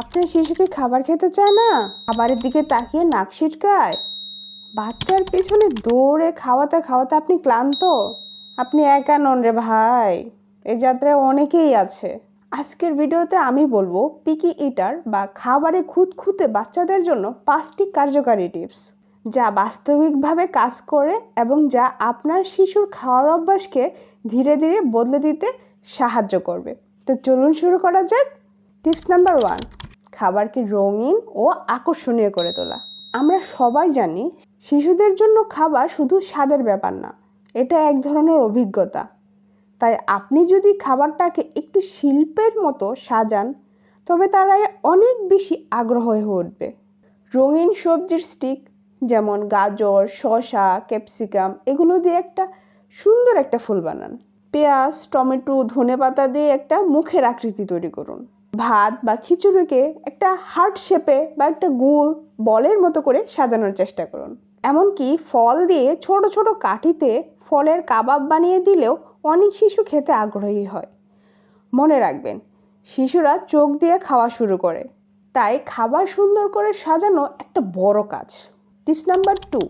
আপনার শিশুকে খাবার খেতে চায় না? খাবারের দিকে তাকিয়ে নাক ছিটকায় বাচ্চার পেছনে দৌড়ে খাওয়াতে খাওয়াতে আপনি ক্লান্ত। আপনি একা নন রে ভাই। এই যাত্রায় অনেকেই আছে। আজকের ভিডিওতে আমি বলব, পিকি ইটার বা খাবারে খুঁতখুঁতে বাচ্চাদের জন্য পাঁচটি কার্যকারী টিপস। যা বাস্তবিকভাবে কাজ করে এবং যা আপনার শিশুর খাওয়ার অভ্যাসকে ধীরে ধীরে বদলে দিতে সাহায্য করবে। তো চলুন শুরু করা যাক। টিপস নাম্বার ওয়ান খাবারকে রঙিন ও আকর্ষণীয় করে তোলা। আমরা সবাই জানি শিশুদের জন্য খাবার শুধু স্বাদের ব্যাপার না, এটা এক ধরনের অভিজ্ঞতা। তাই আপনি যদি খাবারটাকে একটু শিল্পের মতো সাজান, তবে তারা অনেক বেশি আগ্রহ হয়ে উঠবে। রঙিন সবজির স্টিক যেমন গাজর, শসা ক্যাপসিকাম এগুলো দিয়ে একটা সুন্দর একটা ফুল বানান। পেঁয়াজ, টমেটো, ধনেপাতা দিয়ে একটা মুখের আকৃতি তৈরি করুন। ভাত বা খিচুড়িকে একটা হার্ট শেপে বা একটা গোল বলের মতো করে সাজানোর চেষ্টা করুন। এমনকি ফল দিয়ে ছোট ছোট কাঠিতে ফলের কাবাব বানিয়ে দিলেও অনেক শিশু খেতে আগ্রহী হয়। মনে রাখবেন, শিশুরা চোখ দিয়ে খাওয়া শুরু করে। তাই খাবার সুন্দর করে সাজানো একটা বড় কাজ। টিপস নাম্বার টু,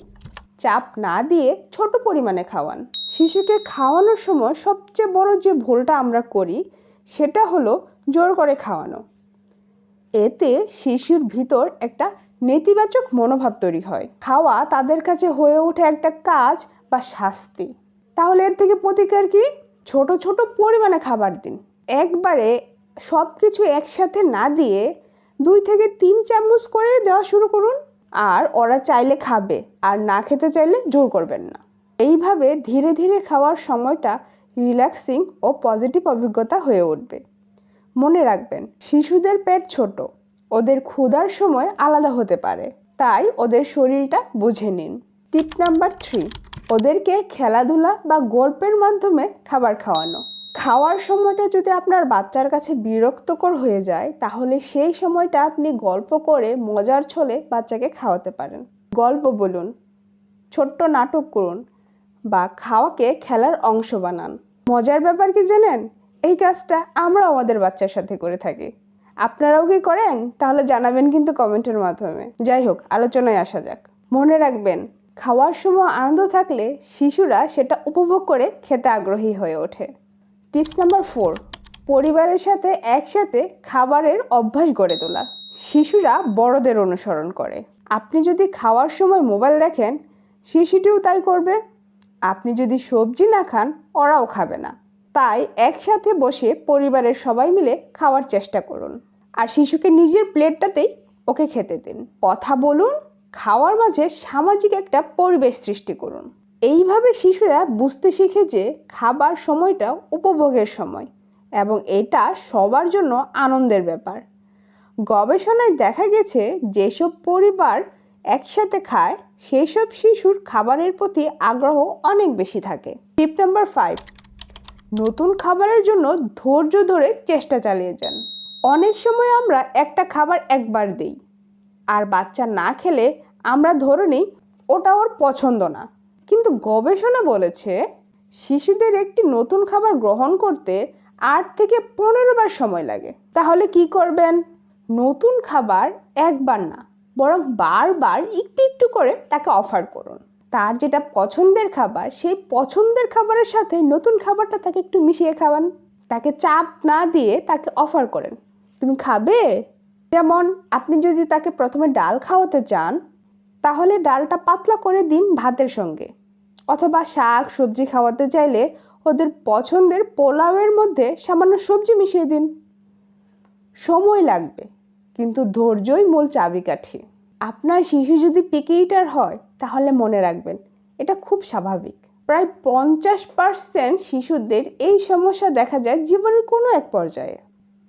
চাপ না দিয়ে ছোট পরিমাণে খাওয়ান। শিশুকে খাওয়ানোর সময় সবচেয়ে বড় যে ভুলটা আমরা করি, সেটা হলো জোর করে খাওয়ানো। এতে শিশুর ভিতর একটা নেতিবাচক মনোভাব তৈরি হয়। খাওয়া তাদের কাছে হয়ে ওঠে একটা কাজ বা শাস্তি। তাহলে এর থেকে প্রতিকার কি? ছোট ছোট পরিমাণে খাবার দিন। একবারে সব কিছু একসাথে না দিয়ে দুই থেকে তিন চামচ করে দেওয়া শুরু করুন। আর ওরা চাইলে খাবে, আর না খেতে চাইলে জোর করবেন না। এইভাবে ধীরে ধীরে খাওয়ার সময়টা রিল্যাক্সিং ও পজিটিভ অভিজ্ঞতা হয়ে উঠবে। মনে রাখবেন, শিশুদের পেট ছোট, ওদের ক্ষুধার সময় আলাদা হতে পারে। তাই ওদের শরীরটা বুঝে নিন। টিপ নাম্বার থ্রি, ওদেরকে খেলাধুলা বা গল্পের মাধ্যমে খাবার খাওয়ানো। খাওয়ার সময়টা যদি আপনার বাচ্চার কাছে বিরক্তকর হয়ে যায়, তাহলে সেই সময়টা আপনি গল্প করে মজার ছলে বাচ্চাকে খাওয়াতে পারেন। গল্প বলুন, ছোট্ট নাটক করুন বা খাওয়াকে খেলার অংশ বানান। মজার ব্যাপার কি জানেন? এই কাজটা আমরা আমাদের বাচ্চার সাথে করে থাকি। আপনারাও কি করেন? তাহলে জানাবেন কিন্তু কমেন্টের মাধ্যমে। যাই হোক, আলোচনায় আসা যাক। মনে রাখবেন, খাওয়ার সময় আনন্দ থাকলে শিশুরা সেটা উপভোগ করে খেতে আগ্রহী হয়ে ওঠে। টিপস নাম্বার ফোর, পরিবারের সাথে একসাথে খাবারের অভ্যাস গড়ে তোলা। শিশুরা বড়দের অনুসরণ করে। আপনি যদি খাওয়ার সময় মোবাইল দেখেন, শিশুটিও তাই করবে। আপনি যদি সবজি না খান, ওরাও খাবে না। তাই একসাথে বসে পরিবারের সবাই মিলে খাওয়ার চেষ্টা করুন। আর শিশুকে নিজের প্লেটটাতেই ওকে খেতে দিন। কথা বলুন, খাওয়ার মাঝে সামাজিক একটা পরিবেশ সৃষ্টি করুন। এইভাবে শিশুরা বুঝতে শিখে যে খাবার সময়টা উপভোগের সময় এবং এটা সবার জন্য আনন্দের ব্যাপার। গবেষণায় দেখা গেছে, যেসব পরিবার একসাথে খায় সেই সব শিশুর খাবারের প্রতি আগ্রহ অনেক বেশি থাকে। টিপ নাম্বার ফাইভ নতুন খাবারের জন্য ধৈর্য ধরে চেষ্টা চালিয়ে যান। অনেক সময় আমরা একটা খাবার একবার দিই, আর বাচ্চা না খেলে আমরা ধরে নিই ওটা ওর পছন্দ না। কিন্তু গবেষণা বলেছে, শিশুদের একটি নতুন খাবার গ্রহণ করতে আট থেকে পনেরো বার সময় লাগে। তাহলে কি করবেন? নতুন খাবার একবার না, বরং বারবার একটু একটু করে তাকে অফার করুন। তার যেটা পছন্দের খাবার, সেই পছন্দের খাবারের সাথে নতুন খাবারটা তাকে একটু মিশিয়ে খাওয়ান। তাকে চাপ না দিয়ে তাকে অফার করেন। তুমি খাবে? যেমন, আপনি যদি তাকে প্রথমে ডাল খাওয়াতে চান, তাহলে ডালটা পাতলা করে দিন ভাতের সঙ্গে। অথবা শাক, সবজি খাওয়াতে চাইলে ওদের পছন্দের পোলাওয়ের মধ্যে সামান্য সবজি মিশিয়ে দিন। সময় লাগবে, কিন্তু ধৈর্যই মূল চাবিকাঠি। আপনার শিশু যদি পিকেইটার হয়, তাহলে মনে রাখবেন, এটা খুব স্বাভাবিক। প্রায় পঞ্চাশ পার্সেন্ট শিশুদের এই সমস্যা দেখা যায় জীবনের কোনো এক পর্যায়ে।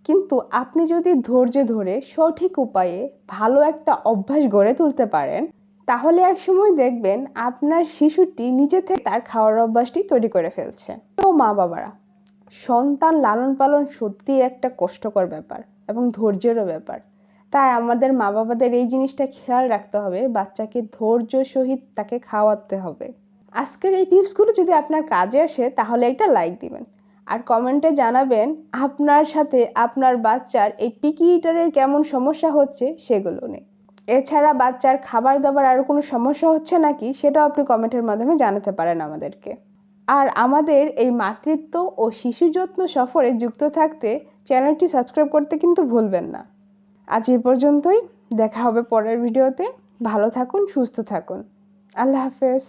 কিন্তু আপনি যদি ধৈর্য ধরে সঠিক উপায়ে ভালো একটা অভ্যাস গড়ে তুলতে পারেন, তাহলে এক সময় দেখবেন আপনার শিশুটি নিজে থেকে তার খাওয়ার অভ্যাসটি তৈরি করে ফেলছে। তো মা বাবারা, সন্তান লালন পালন সত্যিই একটা কষ্টকর ব্যাপার এবং ধৈর্যেরও ব্যাপার। তাই আমাদের মা বাবাদের এই জিনিসটা খেয়াল রাখতে হবে, বাচ্চাকে ধৈর্য সহিত তাকে খাওয়াতে হবে। আজকের এই টিপসগুলো যদি আপনার কাজে আসে, তাহলে একটা লাইক দিবেন। আর কমেন্টে জানাবেন আপনার সাথে আপনার বাচ্চার এই পিকি ইটারের কেমন সমস্যা হচ্ছে সেগুলো নিয়ে। এছাড়া বাচ্চার খাবার দাবার আরও কোনো সমস্যা হচ্ছে নাকি, সেটাও আপনি কমেন্টের মাধ্যমে জানাতে পারেন আমাদেরকে। আর আমাদের এই মাতৃত্ব ও শিশু যত্ন সফরে যুক্ত থাকতে চ্যানেলটি সাবস্ক্রাইব করতে কিন্তু ভুলবেন না। আজ এই পর্যন্তই। দেখা হবে পরের ভিডিওতে। ভালো থাকুন সুস্থ থাকুন। আল্লাহ হাফেজ।